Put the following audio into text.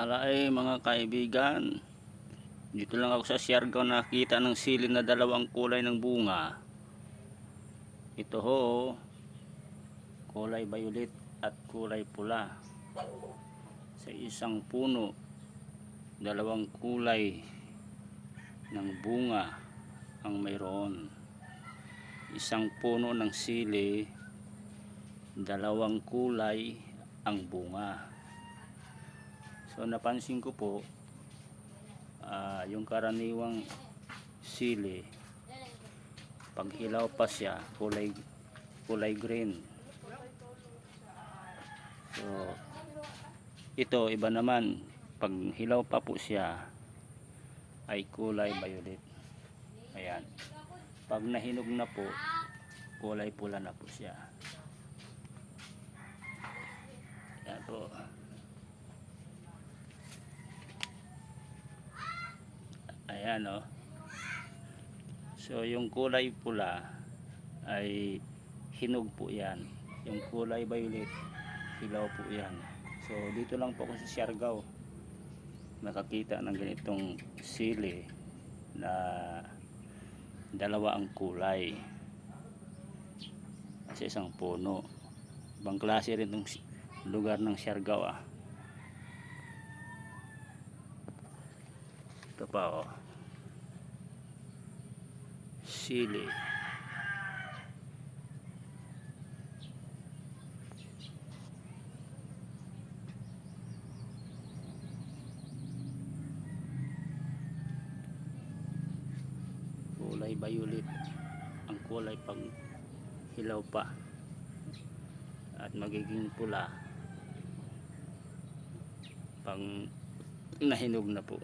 Alay mga kaibigan, dito lang ako sa Siargao nakita ng sili na dalawang kulay ng bunga. Ito ho, kulay violet at kulay pula. Sa isang puno, dalawang kulay ng bunga ang mayroon. Isang puno ng sili, dalawang kulay ang bunga. So napansin ko po ah, yung karaniwang sili pag hilaw pa siya kulay kulay green. So ito iba naman pag hilaw pa po siya ay kulay violet. Ayan. Pag nahinog na po kulay pula na po siya. Ayan po. Ayan o. So yung kulay pula ay hinog po yan. Yung kulay violet, hilaw po yan. So dito lang po ako sa Siargao. Nakakita ng ganitong sili na dalawa ang kulay sa isang puno. Ibang klase rin itong lugar ng Siargao ah. Ito pa oh. Sili. Kulay violet. Ang kulay pag hilaw pa. At magiging pula pang nahinog na po.